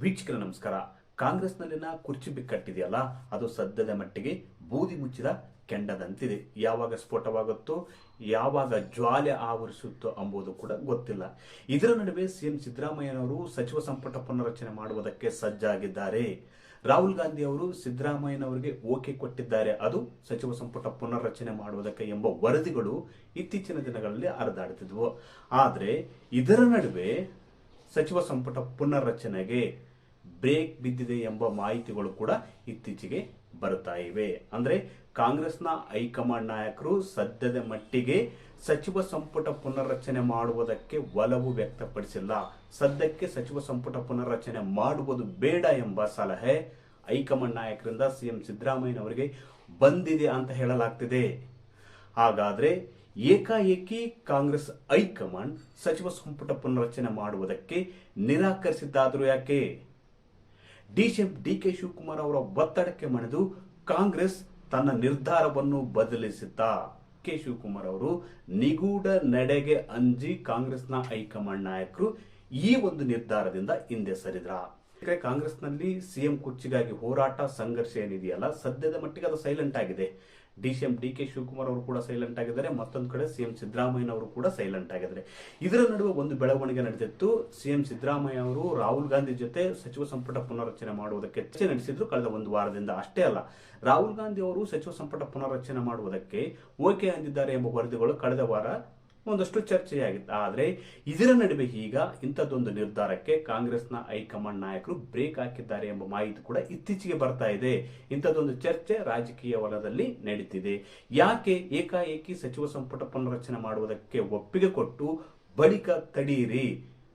ವೀಕ್ಷಕರ ನಮಸ್ಕಾರ. ಕಾಂಗ್ರೆಸ್ನಲ್ಲಿನ ಕುರ್ಚಿ ಬಿಕ್ಕಟ್ಟಿದೆಯಲ್ಲ, ಅದು ಸದ್ಯದ ಮಟ್ಟಿಗೆ ಬೂದಿ ಮುಚ್ಚಿದ ಕೆಂಡದಂತಿದೆ. ಯಾವಾಗ ಸ್ಫೋಟವಾಗುತ್ತೋ, ಯಾವಾಗ ಜ್ವಾಲೆ ಆವರಿಸುತ್ತೋ ಅಂಬುದು ಕೂಡ ಗೊತ್ತಿಲ್ಲ. ಇದರ ನಡುವೆ ಸಿಎಂ ಸಿದ್ದರಾಮಯ್ಯನವರು ಸಚಿವ ಸಂಪುಟ ಪುನರ್ರಚನೆ ಮಾಡುವುದಕ್ಕೆ ಸಜ್ಜಾಗಿದ್ದಾರೆ. ರಾಹುಲ್ ಗಾಂಧಿ ಅವರು ಸಿದ್ದರಾಮಯ್ಯನವರಿಗೆ ಓಕೆ ಕೊಟ್ಟಿದ್ದಾರೆ. ಅದು ಸಚಿವ ಸಂಪುಟ ಪುನರ್ರಚನೆ ಮಾಡುವುದಕ್ಕೆ ಎಂಬ ವರದಿಗಳು ಇತ್ತೀಚಿನ ದಿನಗಳಲ್ಲಿ ಹರಿದಾಡುತ್ತಿದ್ವು ಆದರೆ, ಇದರ ನಡುವೆ ಸಚಿವ ಸಂಪುಟ ಪುನರ್ರಚನೆಗೆ ಬ್ರೇಕ್ ಬಿದ್ದಿದೆ ಎಂಬ ಮಾಹಿತಿಗಳು ಕೂಡ ಇತ್ತೀಚೆಗೆ ಬರುತ್ತಾ ಇವೆ. ಅಂದರೆ ಕಾಂಗ್ರೆಸ್ನ ಹೈಕಮಾಂಡ್ ನಾಯಕರು ಸದ್ಯದ ಮಟ್ಟಿಗೆ ಸಚಿವ ಸಂಪುಟ ಪುನರ್ರಚನೆ ಮಾಡುವುದಕ್ಕೆ ಒಲವು ವ್ಯಕ್ತಪಡಿಸಿಲ್ಲ. ಸದ್ಯಕ್ಕೆ ಸಚಿವ ಸಂಪುಟ ಪುನರ್ರಚನೆ ಮಾಡುವುದು ಬೇಡ ಎಂಬ ಸಲಹೆ ಹೈಕಮಾಂಡ್ ನಾಯಕರಿಂದ ಸಿಎಂ ಸಿದ್ದರಾಮಯ್ಯನವರಿಗೆ ಬಂದಿದೆ ಅಂತ ಹೇಳಲಾಗ್ತಿದೆ. ಹಾಗಾದರೆ ಏಕಾಏಕಿ ಕಾಂಗ್ರೆಸ್ ಹೈಕಮಾಂಡ್ ಸಚಿವ ಸಂಪುಟ ಪುನರ್ರಚನೆ ಮಾಡುವುದಕ್ಕೆ ನಿರಾಕರಿಸಿದ್ದಾದರೂ ಯಾಕೆ? ಡಿಸಿಎಂ ಡಿ ಕೆ ಶಿವಕುಮಾರ್ ಅವರ ಒತ್ತಡಕ್ಕೆ ಮಣಿದು ಕಾಂಗ್ರೆಸ್ ತನ್ನ ನಿರ್ಧಾರವನ್ನು ಬದಲಿಸಿದ್ದ ಕೆ ಶಿವಕುಮಾರ್ ಅವರು, ನಿಗೂಢ ನಡೆಗೆ ಅಂಜಿ ಕಾಂಗ್ರೆಸ್ನ ಹೈಕಮಾಂಡ್ ನಾಯಕರು ಈ ಒಂದು ನಿರ್ಧಾರದಿಂದ ಹಿಂದೆ ಸರಿದ್ರ. ಕಾಂಗ್ರೆಸ್ನಲ್ಲಿ ಸಿಎಂ ಕುರ್ಚಿಗಾಗಿ ಹೋರಾಟ, ಸಂಘರ್ಷ ಏನಿದೆಯಲ್ಲ, ಸದ್ಯದ ಮಟ್ಟಿಗೆ ಅದು ಸೈಲೆಂಟ್ ಆಗಿದೆ. D C M D K Shivakumar ಅವರು ಕೂಡ ಸೈಲೆಂಟ್ ಆಗಿದ್ದಾರೆ. ಮತ್ತೊಂದು ಕಡೆ ಸಿಎಂ ಸಿದ್ದರಾಮಯ್ಯ ಅವರು ಕೂಡ ಸೈಲೆಂಟ್ ಆಗಿದ್ದಾರೆ. ಇದರ ನಡುವೆ ಒಂದು ಬೆಳವಣಿಗೆ ನಡೆದಿತ್ತು. ಸಿಎಂ ಸಿದ್ದರಾಮಯ್ಯ ಅವರು ರಾಹುಲ್ ಗಾಂಧಿ ಜೊತೆ ಸಚಿವ ಸಂಪುಟ ಪುನರ್ರಚನೆ ಮಾಡುವುದಕ್ಕೆ ಚರ್ಚೆ ನಡೆಸಿದ್ರು ಕಳೆದ ಒಂದು ವಾರದಿಂದ. ಅಷ್ಟೇ ಅಲ್ಲ, ರಾಹುಲ್ ಗಾಂಧಿ ಅವರು ಸಚಿವ ಸಂಪುಟ ಪುನರ್ರಚನೆ ಮಾಡುವುದಕ್ಕೆ ಓಕೆ ಅಂದಿದ್ದಾರೆ ಎಂಬ ವರದಿಗಳು ಕಳೆದ ವಾರ ಒಂದಷ್ಟು ಚರ್ಚೆಯಾಗಿತ್ತು. ಆದರೆ ಇದರ ನಡುವೆ ಈಗ ಇಂಥದ್ದೊಂದು ನಿರ್ಧಾರಕ್ಕೆ ಕಾಂಗ್ರೆಸ್ನ ಹೈಕಮಾಂಡ್ ನಾಯಕರು ಬ್ರೇಕ್ ಹಾಕಿದ್ದಾರೆ ಎಂಬ ಮಾಹಿತಿ ಕೂಡ ಇತ್ತೀಚೆಗೆ ಬರ್ತಾ ಇದೆ. ಇಂಥದ್ದೊಂದು ಚರ್ಚೆ ರಾಜಕೀಯ ವಲಯದಲ್ಲಿ ನಡೀತಿದೆ. ಯಾಕೆ ಏಕಾಏಕಿ ಸಚಿವ ಸಂಪುಟ ಪುನರಚನೆ ಮಾಡುವುದಕ್ಕೆ ಒಪ್ಪಿಗೆ ಕೊಟ್ಟು ಬಳಿಕ ತಡೆಯಿರಿ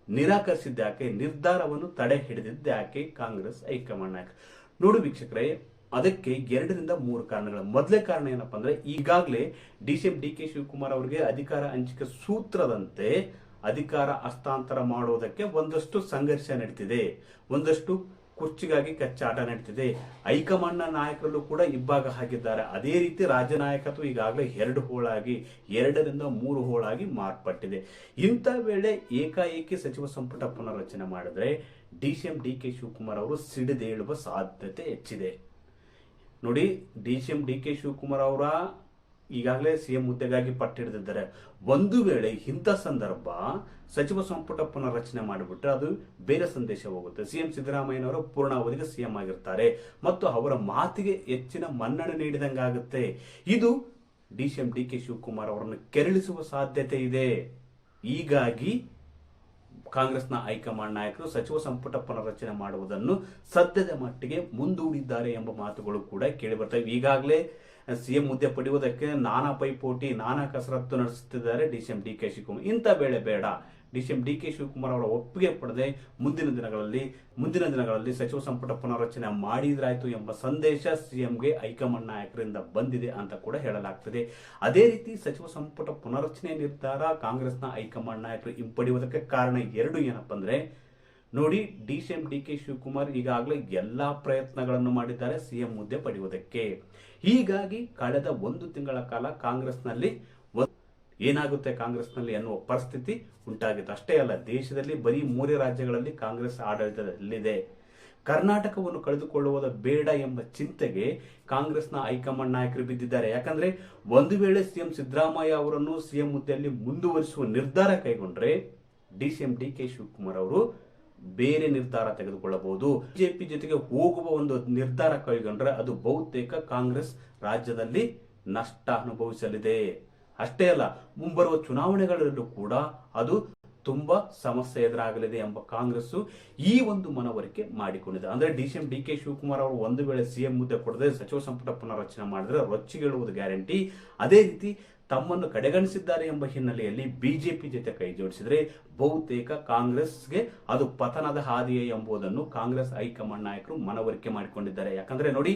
ನಿರಾಕರಿಸಿದ್ದಾಕೆ ನಿರ್ಧಾರವನ್ನು ತಡೆ ಹಿಡಿದಿದ್ದಾಕೆ ಕಾಂಗ್ರೆಸ್ ಹೈಕಮಾಂಡ್ ನಾಯಕ? ನೋಡು ವೀಕ್ಷಕರೇ ಅದಕ್ಕೆ ಎರಡರಿಂದ ಮೂರು ಕಾರಣಗಳು ಮೊದಲೇ ಕಾರಣ ಏನಪ್ಪಾ ಅಂದ್ರೆ ಈಗಾಗಲೇ D C M D K Shivakumar ಅವರಿಗೆ ಅಧಿಕಾರ ಹಂಚಿಕೆ ಸೂತ್ರದಂತೆ ಅಧಿಕಾರ ಹಸ್ತಾಂತರ ಮಾಡುವುದಕ್ಕೆ ಒಂದಷ್ಟು ಸಂಘರ್ಷ ನಡೀತಿದೆ. ಒಂದಷ್ಟು ಕುರ್ಚಿಗಾಗಿ ಕಚ್ಚಾಟ ನಡೀತಿದೆ. ಹೈಕಮಾಂಡ್ನ ನಾಯಕರಲ್ಲೂ ಕೂಡ ಇಬ್ಬಾಗ ಹಾಕಿದ್ದಾರೆ ಅದೇ ರೀತಿ ರಾಜ್ಯ ನಾಯಕತ್ವ ಈಗಾಗಲೇ ಎರಡು ಹೋಳಾಗಿ, ಎರಡರಿಂದ ಮೂರು ಹೋಳಾಗಿ ಮಾರ್ಪಟ್ಟಿದೆ. ಇಂಥ ವೇಳೆ ಏಕಾಏಕಿ ಸಚಿವ ಸಂಪುಟ ಪುನರ್ರಚನೆ ಮಾಡಿದ್ರೆ D C M D K Shivakumar ಅವರು ಸಿಡಿದೇಳುವ ಸಾಧ್ಯತೆ ಹೆಚ್ಚಿದೆ. ನೋಡಿ, D C M D K Shivakumar ಅವರ ಈಗಾಗಲೇ ಸಿಎಂ ಹುದ್ದೆಗಾಗಿ ಪಟ್ಟಿಡಿದಿದ್ದಾರೆ. ಒಂದು ವೇಳೆ ಇಂಥ ಸಂದರ್ಭ ಸಚಿವ ಸಂಪುಟ ಪುನರ್ರಚನೆ ಮಾಡಿಬಿಟ್ರೆ ಅದು ಬೇರೆ ಸಂದೇಶ ಹೋಗುತ್ತೆ. ಸಿಎಂ ಸಿದ್ದರಾಮಯ್ಯನವರು ಪೂರ್ಣಾವಧಿಗೆ ಸಿಎಂ ಆಗಿರ್ತಾರೆ. ಮತ್ತು ಅವರ ಮಾತಿಗೆ ಹೆಚ್ಚಿನ ಮನ್ನಣೆ ನೀಡಿದಂಗಾಗುತ್ತೆ ಇದು D C M D K Shivakumar ಅವರನ್ನು ಕೆರಳಿಸುವ ಸಾಧ್ಯತೆ ಇದೆ. ಹೀಗಾಗಿ ಕಾಂಗ್ರೆಸ್ನ ಹೈಕಮಾಂಡ್ ನಾಯಕರು ಸಚಿವ ಸಂಪುಟ ಪುನರ್ರಚನೆ ಮಾಡುವುದನ್ನು ಸದ್ಯದ ಮಟ್ಟಿಗೆ ಮುಂದೂಡಿದ್ದಾರೆ ಎಂಬ ಮಾತುಗಳು ಕೂಡ ಕೇಳಿಬರ್ತವೆ ಈಗಾಗಲೇ ಸಿಎಂ ಹುದ್ದೆ ಪಡೆಯುವುದಕ್ಕೆ ನಾನಾ ಪೈಪೋಟಿ, ನಾನಾ ಕಸರತ್ತು ನಡೆಸುತ್ತಿದ್ದಾರೆ D C M D K Shivakumar. ಇಂಥ ಬೇಳೆ ಬೇಡ. D C M D K Shivakumar ಅವರ ಒಪ್ಪಿಗೆ ಪಡೆದೇ ಮುಂದಿನ ದಿನಗಳಲ್ಲಿ ಮುಂದಿನ ದಿನಗಳಲ್ಲಿ ಸಚಿವ ಸಂಪುಟ ಪುನರ್ರಚನೆ ಮಾಡಿದ್ರಾಯ್ತು ಎಂಬ ಸಂದೇಶ ಸಿಎಂಗೆ ಹೈಕಮಾಂಡ್ ನಾಯಕರಿಂದ ಬಂದಿದೆ ಅಂತ ಕೂಡ ಹೇಳಲಾಗ್ತದೆ. ಅದೇ ರೀತಿ ಸಚಿವ ಸಂಪುಟ ಪುನರ್ರಚನೆ ನಿರ್ಧಾರ ಕಾಂಗ್ರೆಸ್ನ ಹೈಕಮಾಂಡ್ ನಾಯಕರು ಹಿಂಪಡೆಯುವುದಕ್ಕೆ ಕಾರಣ ಎರಡು ಏನಪ್ಪ ಅಂದ್ರೆ ನೋಡಿ, D C M D K Shivakumar ಈಗಾಗಲೇ ಎಲ್ಲ ಪ್ರಯತ್ನಗಳನ್ನು ಮಾಡಿದ್ದಾರೆ ಸಿಎಂ ಹುದ್ದೆ ಪಡೆಯುವುದಕ್ಕೆ. ಹೀಗಾಗಿ ಕಳೆದ ಒಂದು ತಿಂಗಳ ಕಾಲ ಕಾಂಗ್ರೆಸ್ನಲ್ಲಿ ಏನಾಗುತ್ತೆ ಕಾಂಗ್ರೆಸ್ನಲ್ಲಿ ಅನ್ನುವ ಪರಿಸ್ಥಿತಿ ಉಂಟಾಗಿತ್ತು. ಅಷ್ಟೇ ಅಲ್ಲ, ದೇಶದಲ್ಲಿ ಬರೀ ಮೂರೇ ರಾಜ್ಯಗಳಲ್ಲಿ ಕಾಂಗ್ರೆಸ್ ಆಡಳಿತದಲ್ಲಿದೆ. ಕರ್ನಾಟಕವನ್ನು ಕಳೆದುಕೊಳ್ಳುವುದು ಬೇಡ ಎಂಬ ಚಿಂತೆಗೆ ಕಾಂಗ್ರೆಸ್ನ ಹೈಕಮಾಂಡ್ ನಾಯಕರು ಬಿದ್ದಿದ್ದಾರೆ. ಯಾಕಂದ್ರೆ, ಒಂದು ವೇಳೆ ಸಿಎಂ ಸಿದ್ದರಾಮಯ್ಯ ಅವರನ್ನು ಸಿಎಂ ಹುದ್ದೆಯಲ್ಲಿ ಮುಂದುವರಿಸುವ ನಿರ್ಧಾರ ಕೈಗೊಂಡ್ರೆ, D C M D K Shivakumar ಅವರು ಬೇರೆ ನಿರ್ಧಾರ ತೆಗೆದುಕೊಳ್ಳಬಹುದು. ಬಿಜೆಪಿ ಜೊತೆಗೆ ಹೋಗುವ ಒಂದು ನಿರ್ಧಾರ ಕೈಗೊಂಡ್ರೆ ಅದು ಬಹುತೇಕ ಕಾಂಗ್ರೆಸ್ ರಾಜ್ಯದಲ್ಲಿ ನಷ್ಟ ಅನುಭವಿಸಲಿದೆ. ಅಷ್ಟೇ ಅಲ್ಲ, ಮುಂಬರುವ ಚುನಾವಣೆಗಳಲ್ಲೂ ಕೂಡ ಅದು ತುಂಬಾ ಸಮಸ್ಯೆ ಎದುರಾಗಲಿದೆ ಎಂಬ ಕಾಂಗ್ರೆಸ್ ಈ ಒಂದು ಮನವರಿಕೆ ಮಾಡಿಕೊಂಡಿದೆ. ಅಂದ್ರೆ D C M D K Shivakumar ಅವರು ಒಂದು ವೇಳೆ ಸಿಎಂ ಹುದ್ದೆ ಕೊಡದೆ ಸಚಿವ ಸಂಪುಟ ಪುನರ್ರಚನೆ ಮಾಡಿದ್ರೆ ರೊಚ್ಚಿಗೇಳುವುದು ಗ್ಯಾರಂಟಿ. ಅದೇ ರೀತಿ ತಮ್ಮನ್ನು ಕಡೆಗಣಿಸಿದ್ದಾರೆ ಎಂಬ ಹಿನ್ನೆಲೆಯಲ್ಲಿ ಬಿಜೆಪಿ ಜೊತೆ ಕೈ ಜೋಡಿಸಿದರೆ ಬಹುತೇಕ ಕಾಂಗ್ರೆಸ್ಗೆ ಅದು ಪತನದ ಹಾದಿಯೇ ಎಂಬುದನ್ನು ಕಾಂಗ್ರೆಸ್ ಹೈಕಮಾಂಡ್ ನಾಯಕರು ಮನವರಿಕೆ ಮಾಡಿಕೊಂಡಿದ್ದಾರೆ. ಯಾಕಂದ್ರೆ ನೋಡಿ,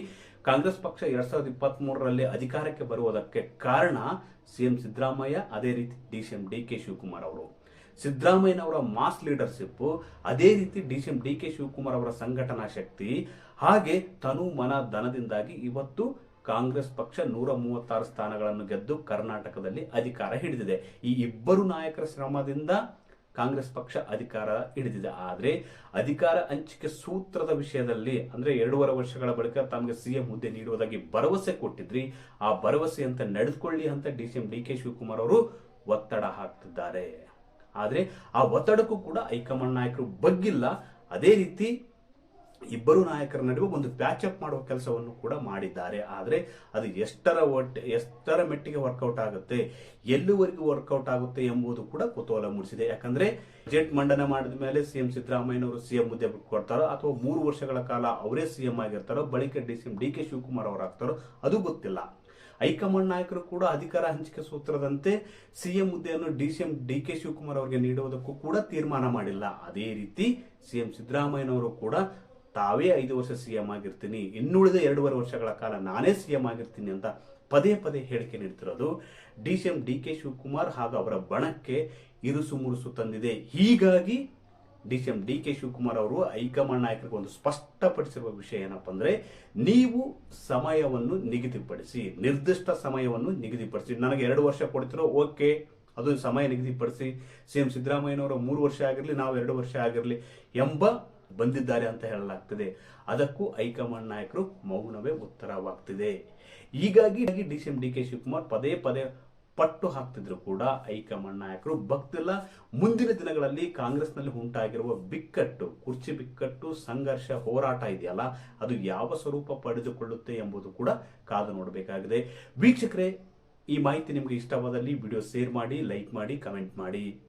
ಕಾಂಗ್ರೆಸ್ ಪಕ್ಷ ಎರಡ್ ಸಾವಿರದ ಇಪ್ಪತ್ತ್ ಮೂರರಲ್ಲಿ ಅಧಿಕಾರಕ್ಕೆ ಬರುವುದಕ್ಕೆ ಕಾರಣ ಸಿಎಂ ಸಿದ್ದರಾಮಯ್ಯ, ಅದೇ ರೀತಿ D C D K Shivakumar ಅವರು. ಸಿದ್ದರಾಮಯ್ಯನವರ ಮಾಸ್ ಲೀಡರ್ಶಿಪ್, ಅದೇ ರೀತಿ D C D K Shivakumar ಅವರ ಸಂಘಟನಾ ಶಕ್ತಿ, ಹಾಗೆ ತನು ಮನ ಧನದಿಂದಾಗಿ ಇವತ್ತು ಕಾಂಗ್ರೆಸ್ ಪಕ್ಷ ನೂರ ಮೂವತ್ತಾರು ಸ್ಥಾನಗಳನ್ನು ಗೆದ್ದು ಕರ್ನಾಟಕದಲ್ಲಿ ಅಧಿಕಾರ ಹಿಡಿದಿದೆ. ಈ ಇಬ್ಬರು ನಾಯಕರ ಶ್ರಮದಿಂದ ಕಾಂಗ್ರೆಸ್ ಪಕ್ಷ ಅಧಿಕಾರ ಹಿಡಿದಿದೆ. ಆದರೆ ಅಧಿಕಾರ ಹಂಚಿಕೆ ಸೂತ್ರದ ವಿಷಯದಲ್ಲಿ ಅಂದರೆ ಎರಡೂವರೆ ವರ್ಷಗಳ ಬಳಿಕ ತಮಗೆ ಸಿಎಂ ಹುದ್ದೆ ನೀಡುವುದಾಗಿ ಭರವಸೆ ಕೊಟ್ಟಿದ್ರಿ. ಆ ಭರವಸೆಯಂತೆ ನಡೆದುಕೊಳ್ಳಿ ಅಂತ D C M D K Shivakumar ಅವರು ಒತ್ತಡ ಹಾಕ್ತಿದ್ದಾರೆ. ಆದರೆ ಆ ಒತ್ತಡಕ್ಕೂ ಕೂಡ ಹೈಕಮಾಂಡ್ ನಾಯಕರು ಬಗ್ಗಿಲ್ಲ. ಅದೇ ರೀತಿ ಇಬ್ಬರು ನಾಯಕರ ನಡುವೆ ಒಂದು ಪ್ಯಾಚಪ್ ಮಾಡುವ ಕೆಲಸವನ್ನು ಕೂಡ ಮಾಡಿದ್ದಾರೆ. ಆದರೆ ಅದು ಎಷ್ಟರ ಒಟ್ಟು, ಎಷ್ಟರ ಮೆಟ್ಟಿಗೆ ವರ್ಕೌಟ್ ಆಗುತ್ತೆ, ಎಲ್ಲಿವರೆಗೂ ವರ್ಕೌಟ್ ಆಗುತ್ತೆ ಎಂಬುದು ಕೂಡ ಕುತೂಹಲ ಮೂಡಿಸಿದೆ. ಯಾಕಂದ್ರೆ ಬಜೆಟ್ ಮಂಡನೆ ಮಾಡಿದ ಮೇಲೆ ಸಿಎಂ ಸಿದ್ದರಾಮಯ್ಯನವರು ಸಿಎಂ ಹುದ್ದೆ ಕೊಡ್ತಾರೋ, ಅಥವಾ ಮೂರು ವರ್ಷಗಳ ಕಾಲ ಅವರೇ ಸಿಎಂ ಆಗಿರ್ತಾರೋ, ಬಳಿಕ D CM D K Shivakumar ಅವರಾಗ್ತಾರೋ ಅದು ಗೊತ್ತಿಲ್ಲ. ಹೈಕಮಾಂಡ್ ನಾಯಕರು ಕೂಡ ಅಧಿಕಾರ ಹಂಚಿಕೆ ಸೂತ್ರದಂತೆ ಸಿಎಂ ಹುದ್ದೆಯನ್ನು D CM D K Shivakumar ಅವರಿಗೆ ನೀಡುವುದಕ್ಕೂ ಕೂಡ ತೀರ್ಮಾನ ಮಾಡಿಲ್ಲ. ಅದೇ ರೀತಿ ಸಿಎಂ ಸಿದ್ದರಾಮಯ್ಯನವರು ಕೂಡ ತಾವೇ ಐದು ವರ್ಷ ಸಿ ಎಂ ಆಗಿರ್ತೀನಿ, ಇನ್ನುಳಿದ ಎರಡೂವರೆ ವರ್ಷಗಳ ಕಾಲ ನಾನೇ ಸಿ ಎಂ ಆಗಿರ್ತೀನಿ ಅಂತ ಪದೇ ಪದೇ ಹೇಳಿಕೆ ನೀಡ್ತಿರೋದು. D C M D K Shivakumar ಹಾಗೂ ಅವರ ಬಣಕ್ಕೆ ಇರುಸು ಮುರುಸು ತಂದಿದೆ. ಹೀಗಾಗಿ D C M D K Shivakumar ಅವರು ಹೈಕಮಾಂಡ್ ನಾಯಕರಿಗೆ ಒಂದು ಸ್ಪಷ್ಟಪಡಿಸಿರುವ ವಿಷಯ ಏನಪ್ಪ ಅಂದರೆ, ನೀವು ಸಮಯವನ್ನು ನಿಗದಿಪಡಿಸಿ, ನಿರ್ದಿಷ್ಟ ಸಮಯವನ್ನು ನಿಗದಿಪಡಿಸಿ, ನನಗೆ ಎರಡು ವರ್ಷ ಕೊಡ್ತಿರೋ, ಓಕೆ, ಅದು ಸಮಯ ನಿಗದಿಪಡಿಸಿ. ಸಿ ಎಂ ಸಿದ್ದರಾಮಯ್ಯನವರು ಮೂರು ವರ್ಷ ಆಗಿರಲಿ, ನಾವು ಎರಡು ವರ್ಷ ಆಗಿರಲಿ ಎಂಬ ಬಂದಿದ್ದಾರೆ ಅಂತ ಹೇಳಲಾಗ್ತದೆ. ಅದಕ್ಕೂ ಹೈಕಮಾಂಡ್ ನಾಯಕರು ಮೌನವೇ ಉತ್ತರವಾಗ್ತಿದೆ. ಹೀಗಾಗಿ D C M, D K Shivakumar ಪದೇ ಪದೇ ಪಟ್ಟು ಹಾಕ್ತಿದ್ರು ಕೂಡ ಹೈಕಮಾಂಡ್ ನಾಯಕರು. ಭಕ್ತಿಲ್ಲ, ಮುಂದಿನ ದಿನಗಳಲ್ಲಿ ಕಾಂಗ್ರೆಸ್ನಲ್ಲಿ ಉಂಟಾಗಿರುವ ಬಿಕ್ಕಟ್ಟು, ಕುರ್ಚಿ ಬಿಕ್ಕಟ್ಟು, ಸಂಘರ್ಷ, ಹೋರಾಟ ಇದೆಯಲ್ಲ, ಅದು ಯಾವ ಸ್ವರೂಪ ಪಡೆದುಕೊಳ್ಳುತ್ತೆ ಎಂಬುದು ಕೂಡ ಕಾದು ನೋಡಬೇಕಾಗಿದೆ. ವೀಕ್ಷಕರೇ, ಈ ಮಾಹಿತಿ ನಿಮಗೆ ಇಷ್ಟವಾದಲ್ಲಿ ವಿಡಿಯೋ ಶೇರ್ ಮಾಡಿ, ಲೈಕ್ ಮಾಡಿ, ಕಮೆಂಟ್ ಮಾಡಿ.